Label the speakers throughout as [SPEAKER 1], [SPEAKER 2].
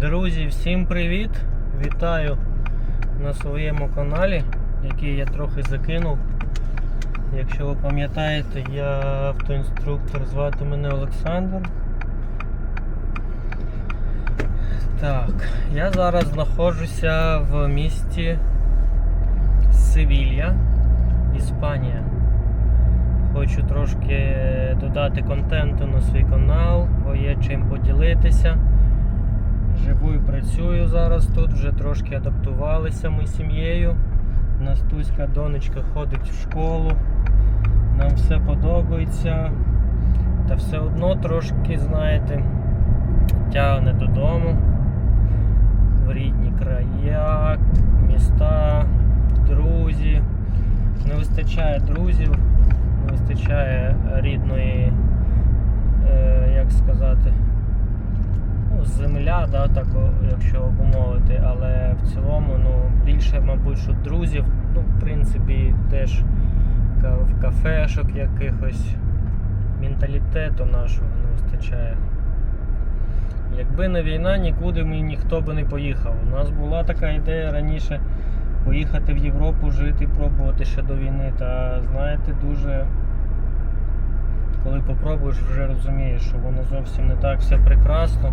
[SPEAKER 1] Друзі, всім привіт! Вітаю на своєму каналі, який я трохи закинув. Якщо ви пам'ятаєте, я автоінструктор, звати мене Олександр. Так, я зараз знаходжуся в місті Севілья, Іспанія. Хочу трошки додати контенту на свій канал, бо є чим поділитися. Живу і працюю зараз тут, вже трошки адаптувалися ми з сім'єю. Настуська донечка ходить в школу, нам все подобається. Та все одно трошки, знаєте, тягне додому. В рідні края, міста, друзі. Не вистачає друзів, не вистачає рідної, е, як сказати, земля, да, так, якщо обумовити, але в цілому ну, більше, мабуть, що друзів, ну, в принципі, теж в кафешок якихось менталітету нашого не вистачає. Якби не війна, нікуди ми ніхто би не поїхав. У нас була така ідея раніше поїхати в Європу, жити, пробувати ще до війни. Та знаєте, дуже коли попробуєш, вже розумієш, що воно зовсім не так все прекрасно.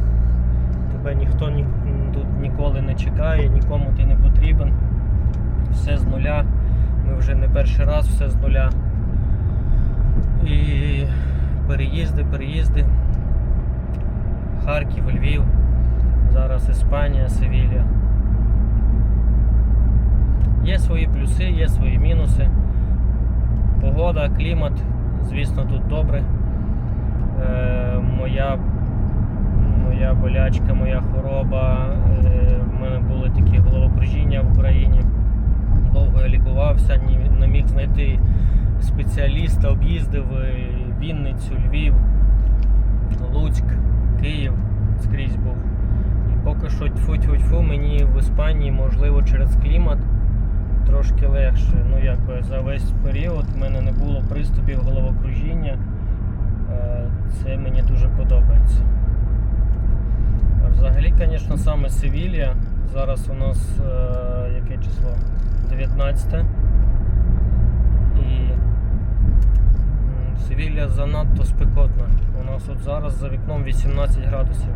[SPEAKER 1] Тебе ніхто ні, тут ніколи не чекає, нікому ти не потрібен. Все з нуля. Ми вже не перший раз все з нуля. І переїзди, переїзди. Харків, Львів, зараз Іспанія, Севілія. Є свої плюси, є свої мінуси. Погода, клімат, звісно, тут добре. Е, моя, моя болячка, моя хвороба. Е, в мене були такі головокружіння в Україні. Довго я лікувався, не міг знайти спеціаліста, об'їздив е, Вінницю, Львів, Луцьк, Київ скрізь був. І поки що тьфу-тьфу-тьфу, мені в Іспанії, можливо, через клімат трошки легше. Ну, якби за весь період в мене не було приступів головокружіння. Е, Це мені дуже подобається. Взагалі, звісно, саме Севілія. Зараз у нас е, яке число? 19. І Севілія занадто спекотна. У нас от зараз за вікном 18 градусів.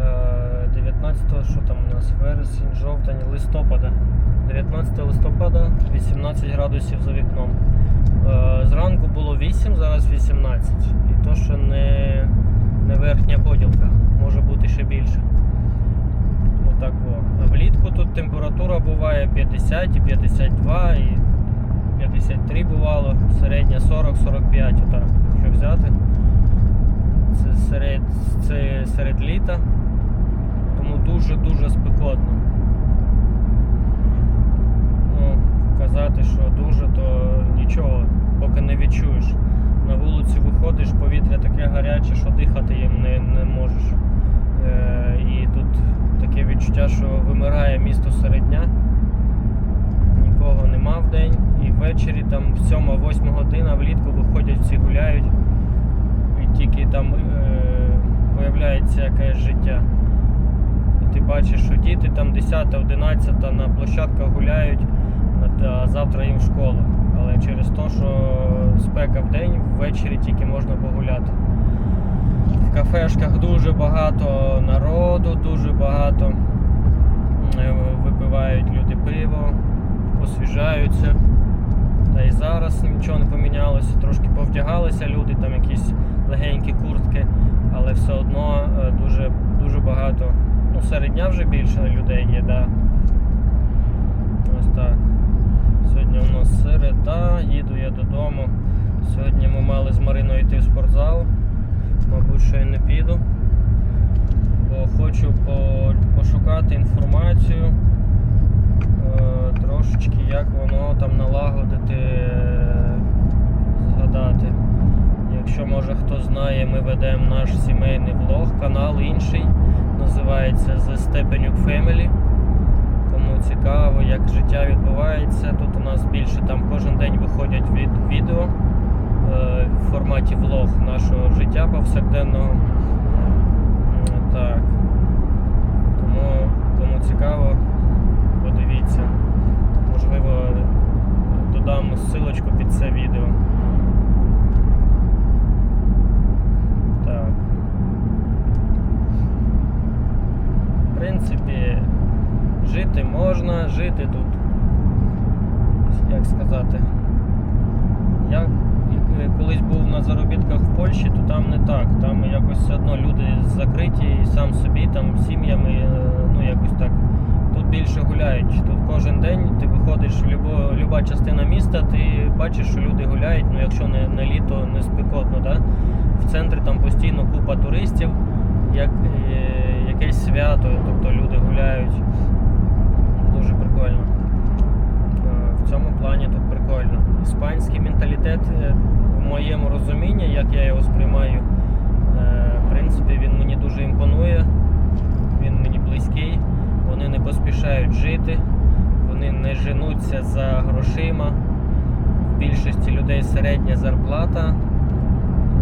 [SPEAKER 1] Е, 19 що там нас? Вересень, жовтень, листопада. 19 листопада, 18 градусів за вікном. Е, Зранку було 8, зараз 18. І то, що не, не верхня поділка, може бути ще більше. Отак во. Влітку тут температура буває 50, і 52, і 53 бувало, середня 40-45, отак, якщо взяти. Це серед, це серед літа, тому дуже-дуже спекотно. Ну, казати, що дуже, то нічого, поки не відчуєш. На вулицю виходиш, повітря таке гаряче, що дихати їм не, не можеш. Е, і тут таке відчуття, що вимирає місто серед дня. Нікого нема в день. І ввечері там 7-8 година влітку виходять, всі гуляють. І тільки там е, появляється якесь життя. Ти бачиш, що діти там 10-11 на площадках гуляють, а завтра їм в школу. Але через те, що спека в день, ввечері тільки можна погуляти. В кафешках дуже багато народу, дуже багато е, випивають люди пиво, освіжаються. Та і зараз нічого не помінялося, трошки повдягалися люди, там якісь легенькі куртки, але все одно е, дуже, дуже багато. Ну, серед дня вже більше людей є, да. Ось так. Сьогодні у нас середа, їду я додому. Сьогодні ми мали з Мариною йти в спортзал. Мабуть, що і не піду. Бо хочу по- пошукати інформацію. е, Трошечки як воно там налагодити, згадати. Якщо може хто знає, ми ведемо наш сімейний влог, канал інший називається The Stepenuk Family. Кому цікаво, як життя відбувається. Тут у нас більше там кожен день виходять від відео е, в форматі влог нашого життя повсякденного. Так. Тому кому цікаво, подивіться. Можливо, додам ссылочку під це відео. Принципі, жити можна, жити тут, як сказати, я е, колись був на заробітках в Польщі, то там не так. Там якось все одно люди закриті і сам собі там сім'ями, е, ну якось так. Тут більше гуляють. Тут кожен день ти виходиш в любо, люба частина міста, ти бачиш, що люди гуляють, ну якщо не, не літо, не спекотно, да? в центрі там постійно купа туристів, як е, якесь свято, тобто люди гуляють. Дуже прикольно. Е, В цьому плані тут прикольно. Іспанський менталітет, е, в моєму розумінні, як я його сприймаю, е, в принципі, він мені дуже імпонує, він мені близький. Вони не поспішають жити, вони не женуться за грошима. В більшості людей середня зарплата.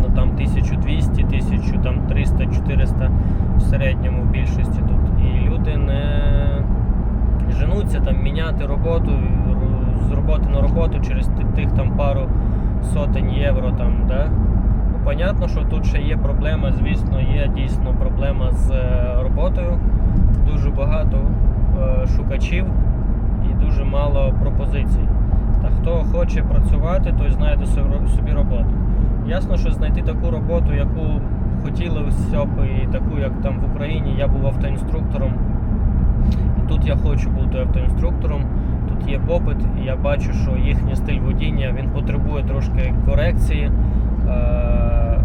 [SPEAKER 1] Ну там 1200, 1000, там 300, 400 в середньому в більшості тут. І люди не женуться там міняти роботу з роботи на роботу через тих там пару сотень євро там, да? Ну, понятно, що тут ще є проблема, звісно, є дійсно проблема з е, роботою. Дуже багато е, шукачів і дуже мало пропозицій. Та хто хоче працювати, той знайде собі- собі роботу. Ясно, що знайти таку роботу, яку хотілося б, і таку, як там в Україні, я був автоінструктором. І тут я хочу бути автоінструктором. Тут є попит, і я бачу, що їхній стиль водіння він потребує трошки корекції. Е,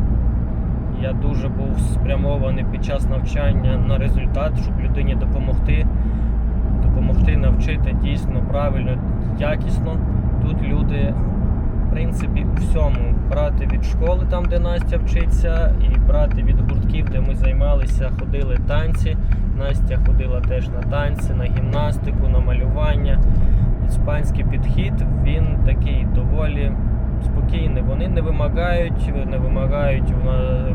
[SPEAKER 1] Я дуже був спрямований під час навчання на результат, щоб людині допомогти, допомогти навчити дійсно правильно, якісно. Тут люди, в принципі, у всьому брати від школи, там де Настя вчиться, і брати від гуртків, де ми займалися, ходили танці. Настя ходила теж на танці, на гімнастику, на малювання. Іспанський підхід він такий доволі спокійний. Вони не вимагають, не вимагають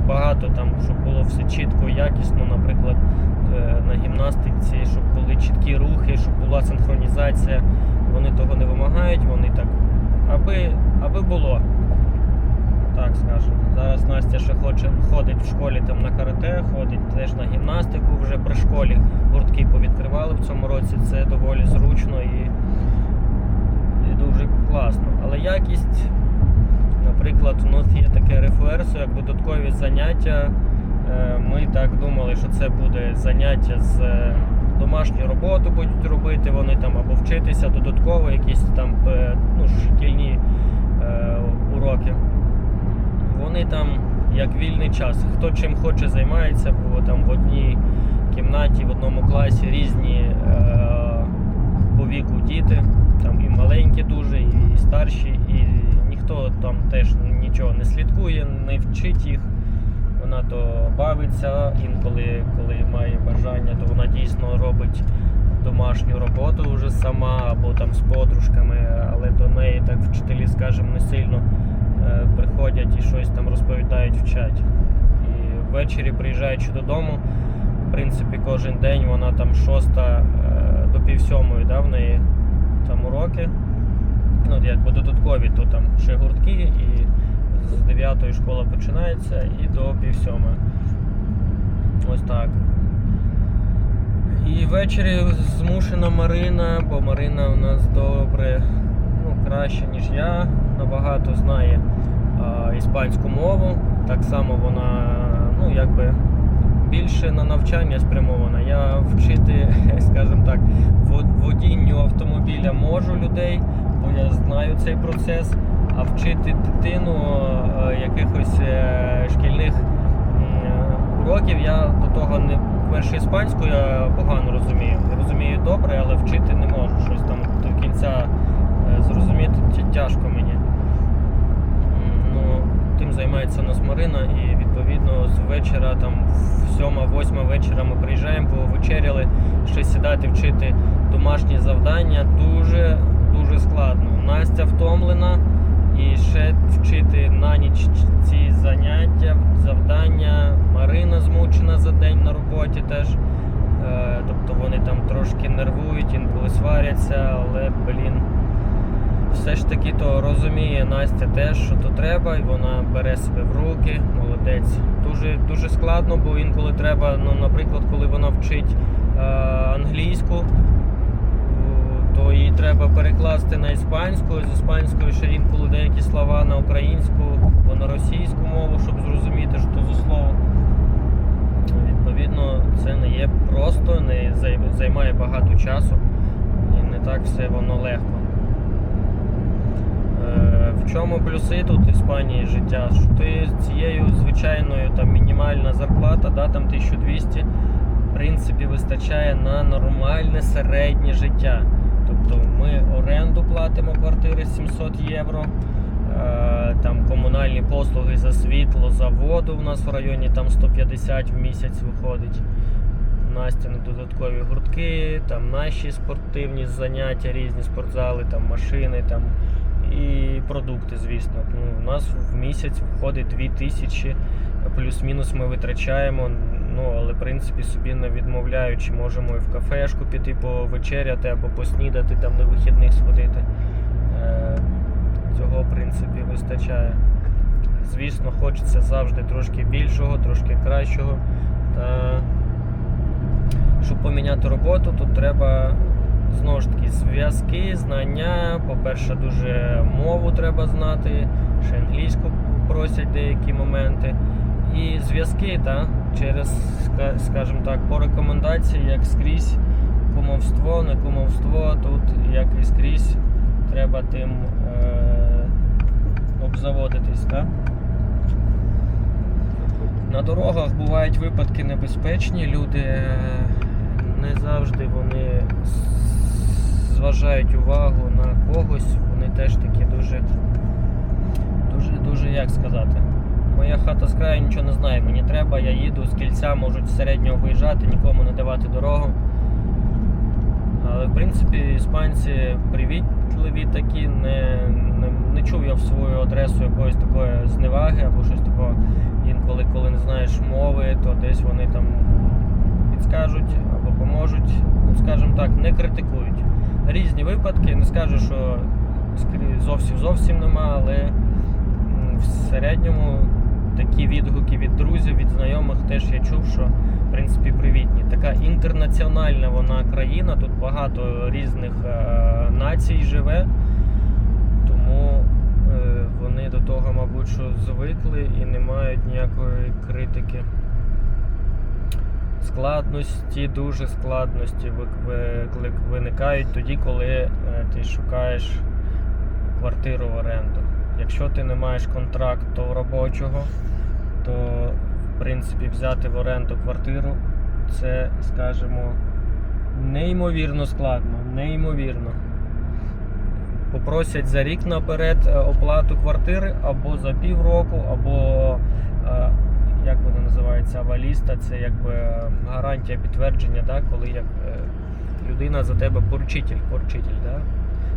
[SPEAKER 1] багато там, щоб було все чітко, якісно, наприклад, е, на гімнастиці, щоб були чіткі рухи, щоб була синхронізація. Вони того не вимагають, вони так, аби, аби було. Зараз Настя ще хоче ходить в школі там на карате, ходить теж на гімнастику. Вже при школі гуртки повідкривали в цьому році. Це доволі зручно і, і дуже класно. Але якість, наприклад, у нас є таке рефуерсо, як додаткові заняття. Е, Ми так думали, що це буде заняття з е, домашню роботу будуть робити, вони там або вчитися додатково, якісь там е, ну, шкільні уроки вони там як вільний час. Хто чим хоче займається, бо там в одній кімнаті, в одному класі різні е, по віку діти, там і маленькі дуже, і старші, і ніхто там теж нічого не слідкує, не вчить їх. Вона то бавиться, інколи, коли має бажання, то вона дійсно робить домашню роботу вже сама або там з подружками, але до неї так вчителі, скажімо, не сильно приходять і щось там розповідають, вчать. І ввечері, приїжджаючи додому, в принципі, кожен день вона там шоста е, до пів сьомої, да, в неї там уроки. Ну, якби додаткові, то там ще гуртки, і з 9 школа починається і до пів сьомої. Ось так. І ввечері змушена Марина, бо Марина у нас добре, ну, краще, ніж я, набагато знає а, іспанську мову. Так само вона, ну, якби більше на навчання спрямована. Я вчити, скажімо так, водінню автомобіля можу людей, бо я знаю цей процес. А вчити дитину е, якихось е, шкільних м, уроків я до того не перше іспанську я погано розумію. Розумію добре, але вчити не можу. Щось там до кінця е, зрозуміти тяжко мені. Займається нас Марина, і відповідно з вечора, там в 7-8 вечора ми приїжджаємо, повечеряли, ще сідати вчити домашні завдання дуже дуже складно. Настя втомлена. І ще вчити на ніч ці заняття, завдання. Марина змучена за день на роботі теж. Е, тобто вони там трошки нервують, інколи сваряться, але, блін, все ж таки то розуміє Настя теж, що то треба, і вона бере себе в руки, молодець. Дуже, дуже складно, бо інколи треба, ну, наприклад, коли вона вчить е, англійську, то її треба перекласти на іспанську, з іспанської ще інколи деякі слова на українську або на російську мову, щоб зрозуміти, що то за слово. Відповідно, це не є просто, не займає багато часу і не так все воно легко. Е, В чому плюси тут Іспанії життя? Що ти цією звичайною там мінімальна зарплата, да, там 1200, в принципі, вистачає на нормальне середнє життя. Тобто ми оренду платимо квартири 700 євро. е, Там комунальні послуги за світло, за воду в нас в районі там 150 в місяць виходить. Настя на додаткові гуртки, там наші спортивні заняття, різні спортзали, там машини, там і продукти, звісно. Ну, у нас в місяць виходить 2000, плюс-мінус ми витрачаємо. Ну, але в принципі собі не відмовляючи, можемо і в кафешку піти повечеряти або поснідати, там на вихідних сходити. Е, Цього, в принципі, вистачає. Звісно, хочеться завжди трошки більшого, трошки кращого. Та щоб поміняти роботу, тут треба знову ж таки зв'язки, знання. По-перше, дуже мову треба знати, ще англійську просять деякі моменти. І зв'язки, та, через, скажімо так, по рекомендації, як скрізь кумовство, не кумовство, тут як і скрізь треба тим е- обзаводитись. Та? На дорогах бувають випадки небезпечні. Люди е, не завжди вони зважають увагу на когось. Вони теж такі дуже, дуже, дуже як сказати. Моя хата з краю нічого не знає. Мені треба, я їду з кільця, можуть середнього виїжджати, нікому не давати дорогу. Але в принципі іспанці привітливі такі, не, не, не чув я в свою адресу якоїсь такої зневаги або щось такого. Інколи, коли не знаєш мови, то десь вони там підскажуть або поможуть, ну скажімо так, не критикують. Різні випадки, не скажу, що зовсім зовсім нема, але в середньому такі відгуки від друзів, від знайомих теж я чув, що в принципі привітні. Така інтернаціональна вона країна, тут багато різних е, націй живе, тому е, вони до того, мабуть, що звикли і не мають ніякої критики. Складності, дуже складності виникають тоді, коли е, ти шукаєш квартиру в оренду. Якщо ти не маєш контракту робочого, то в принципі взяти в оренду квартиру це, скажімо, неймовірно складно, неймовірно. Попросять за рік наперед е, оплату квартири або за півроку, або е, як вона називається, аваліста, це якби е, гарантія підтвердження, да, коли як е, людина за тебе поручитель, поручитель, да,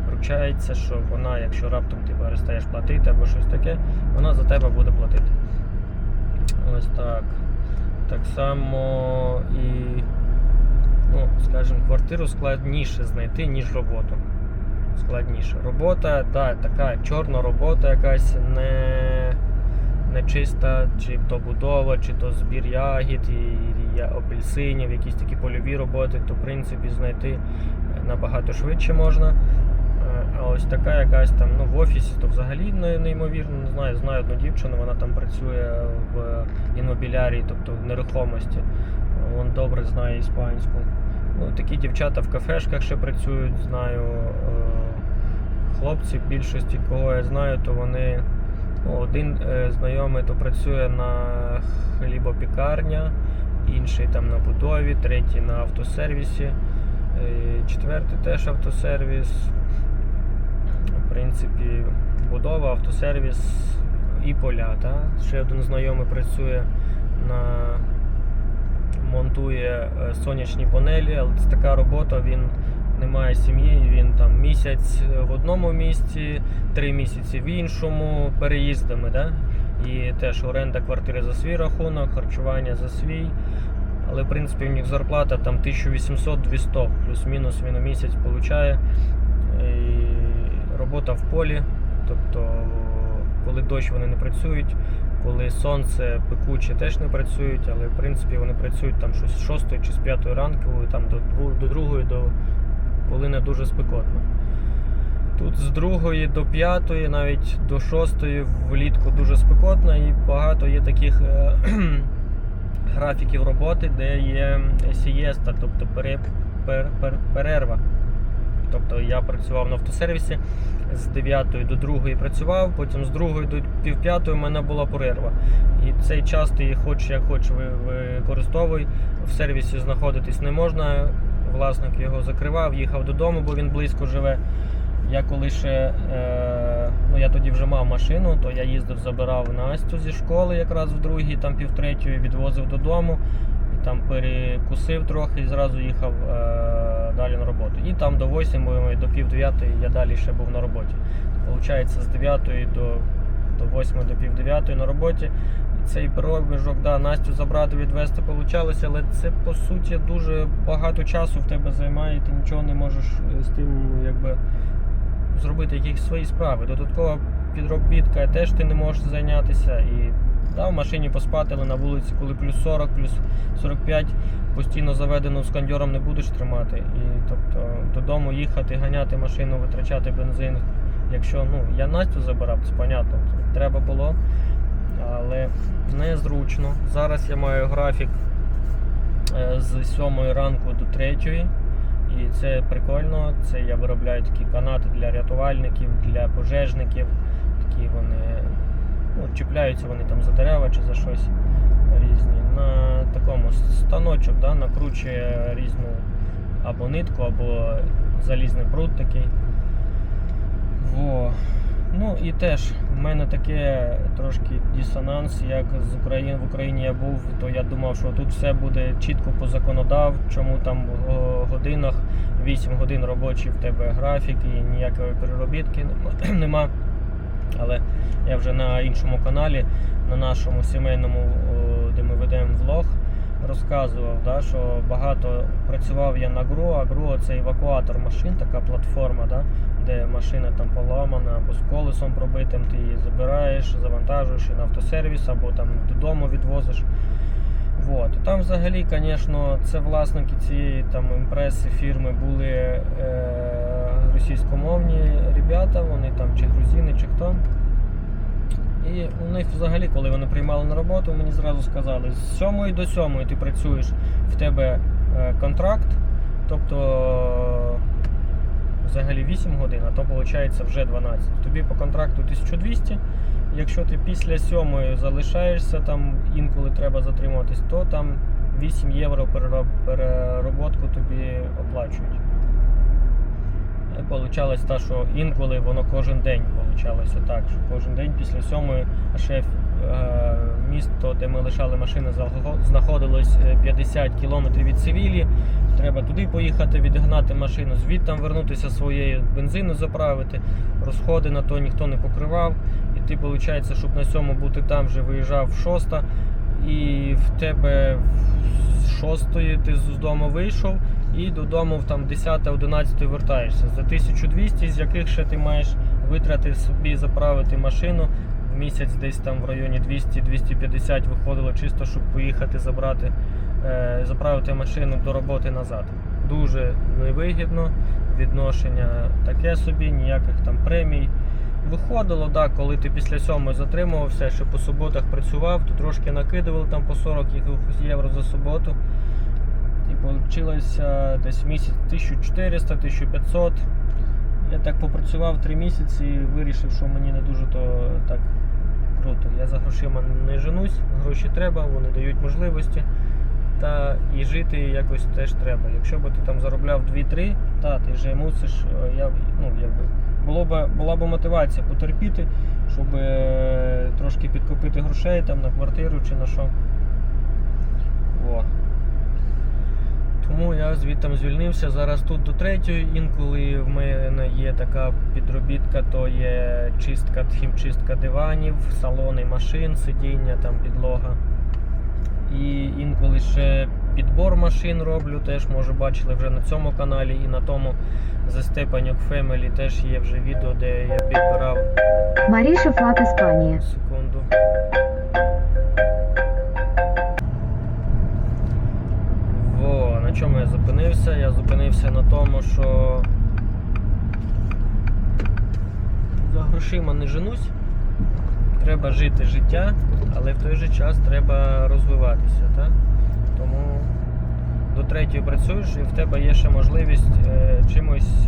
[SPEAKER 1] вручається, що вона, якщо раптом ти перестаєш платити або щось таке, вона за тебе буде платити. Ось так. Так само і, ну, скажімо, квартиру складніше знайти, ніж роботу. Складніше. Робота, да, така чорна робота якась не, не чиста, чи то будова, чи то збір ягід, і, апельсинів, якісь такі польові роботи, то в принципі знайти е, набагато швидше можна. Е, А ось така якась там ну, в офісі, то взагалі неймовірно, не знаю, знаю одну дівчину, вона там працює в інмобілярії, тобто в нерухомості. Він добре знає іспанську. Ну, такі дівчата в кафешках ще працюють, знаю. е, Хлопці, більшості, кого я знаю, то вони. Один е, знайомий то працює на хлібопікарня, інший там на будові, третій на автосервісі, е, четвертий теж автосервіс. В принципі, будова, автосервіс і поля. Та? Ще один знайомий працює на монтує е, сонячні панелі, але це така робота, він не має сім'ї, він там місяць в одному місці, три місяці в іншому, переїздами. Да? І теж оренда квартири за свій рахунок, харчування за свій. Але в принципі в них зарплата там 1800-200, плюс-мінус він у місяць получає. І робота в полі, тобто коли дощ вони не працюють, коли сонце пекуче, теж не працюють, але в принципі вони працюють там щось з 6 чи з 5 ранку, там до 2, до 2 до коли не дуже спекотно. Тут з 2 до 5, навіть до 6 влітку дуже спекотно і багато є таких е, графіків роботи, де є сієста, тобто пере, пер, пер, перерва. Тобто я працював на автосервісі з 9 до 2 працював, потім з 2 до пів 5 у мене була перерва. І цей час ти хоч як хоч використовуй. В сервісі знаходитись не можна. Власник його закривав, їхав додому, бо він близько живе. Я коли ще, е, ну я тоді вже мав машину, то я їздив, забирав Настю зі школи якраз в другій, там півтретьої, відвозив додому, і там перекусив трохи і зразу їхав е, далі на роботу. І там до 8 до пів 9 я далі ще був на роботі. Получається, з 9 до, до 8 до пів 9 на роботі. Цей проміжок, да, Настю забрати, відвезти получалося, але це по суті дуже багато часу в тебе займає, і ти нічого не можеш е, з тим, якби зробити якісь свої справи. Додаткова підробітка теж ти не можеш зайнятися. І да, в машині поспати, але на вулиці, коли плюс 40, плюс 45, постійно заведено з кондьором не будеш тримати. І тобто додому їхати, ганяти машину, витрачати бензин. Якщо ну, я Настю забирав, це понятно, треба було. Але незручно. Зараз я маю графік е, з 7 ранку до 3. І це прикольно. Це я виробляю такі канати для рятувальників, для пожежників. Такі вони ну, чіпляються вони там за дерева чи за щось різні. На такому станочок да, накручує різну або нитку, або залізний прут такий. Во. Ну і теж в мене таке трошки дисонанс, як з України в Україні я був, то я думав, що тут все буде чітко по законодавчому, там в годинах 8 годин робочий в тебе графік і ніякої переробітки нема. Але я вже на іншому каналі, на нашому сімейному, де ми ведемо влог, розказував, да, що багато працював я на ГРО, а ГРО це евакуатор машин, така платформа, да, де машина там поламана або з колесом пробитим, ти її забираєш, завантажуєш на автосервіс, або там додому відвозиш. Вот. Там взагалі, звісно, це власники цієї там імпреси фірми були е, російськомовні ребята, вони там чи грузини, чи хто. І у них взагалі, коли вони приймали на роботу, мені зразу сказали, з 7 до 7 ти працюєш, в тебе е, контракт, тобто взагалі 8 годин, а то виходить вже 12. Тобі по контракту 1200. Якщо ти після 7 залишаєшся, там інколи треба затримуватись, то там 8 євро перероб- перероботку тобі оплачують. Получалось та, що інколи воно кожен день получалося так, що кожен день після сьомої, ще е, місто, де ми лишали машини, знаходилось е, 50 кілометрів від Севілі. Треба туди поїхати, відгнати машину, звідти вернутися своєю бензину заправити. Розходи на то ніхто не покривав. І ти, виходить, щоб на сьому бути там, вже виїжджав в шоста, і в тебе з шостої ти з дому вийшов і додому в там 10-11 вертаєшся. За 1200, з яких ще ти маєш витрати собі заправити машину. В місяць десь там в районі 200-250 виходило чисто, щоб поїхати забрати, е, заправити машину до роботи назад. Дуже невигідно, відношення таке собі, ніяких там премій. Виходило, так, коли ти після сьомої затримувався, що по суботах працював, то трошки накидували там по 40 євро за суботу. І вийшло десь місяць 1400-1500. Я так попрацював 3 місяці і вирішив, що мені не дуже то так круто. Я за грошима не женусь, гроші треба, вони дають можливості. Та і жити якось теж треба. Якщо б ти там заробляв 2-3, та ти вже мусиш, е, я, ну, якби, було б, була б мотивація потерпіти, щоб е, трошки підкопити грошей там, на квартиру чи на що. Во. Тому я звідти звільнився. Зараз тут до третьої. Інколи в мене є така підробітка, то є чистка, хімчистка диванів, салони машин, сидіння, там підлога. І інколи ще підбор машин роблю, теж може бачили вже на цьому каналі і на тому The Stepanuk Family теж є вже відео, де я підбирав
[SPEAKER 2] Мариша Флаг Испания.
[SPEAKER 1] секунду. На чому я зупинився? Я зупинився на тому, що за грошима не женусь. Треба жити життя, але в той же час треба розвиватися. Так? Тому до третьої працюєш і в тебе є ще можливість е, чимось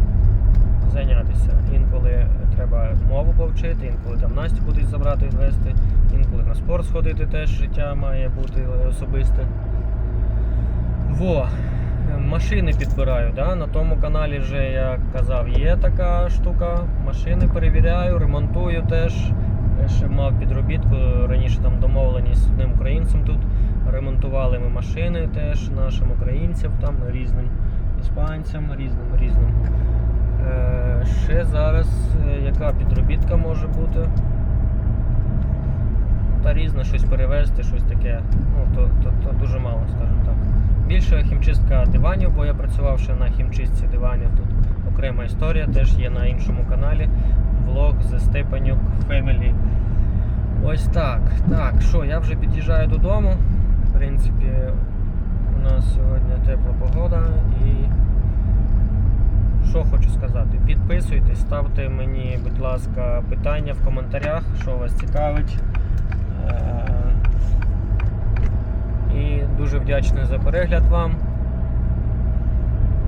[SPEAKER 1] зайнятися. Інколи треба мову повчити, інколи там Настю кудись забрати відвести, інколи на спорт сходити теж життя має бути особисте. Во, машини підбираю. Да? На тому каналі вже я казав, є така штука. Машини перевіряю, ремонтую теж. Я ще мав підробітку. Раніше там домовленість з одним українцем тут. Ремонтували ми машини теж нашим українцям, там різним іспанцям, різним різним. Е, ще зараз е, яка підробітка може бути? Та різне щось перевезти, щось таке. Ну, то, то, то дуже мало, скажімо так. Більше хімчистка диванів, бо я працював ще на хімчистці диванів. Тут окрема історія, теж є на іншому каналі. Влог з Степанюк Family. Ось так. Так, що, я вже під'їжджаю додому. В принципі, у нас сьогодні тепла погода і. Що хочу сказати, підписуйтесь, ставте мені, будь ласка, питання в коментарях, що вас цікавить. І дуже вдячний за перегляд вам.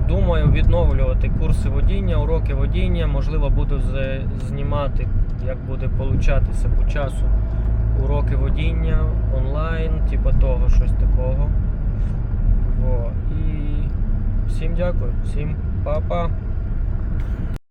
[SPEAKER 1] Думаю відновлювати курси водіння, уроки водіння. Можливо, буду знімати, як буде получатися по часу уроки водіння онлайн, типу того, щось такого. Во. І всім дякую, всім па-па.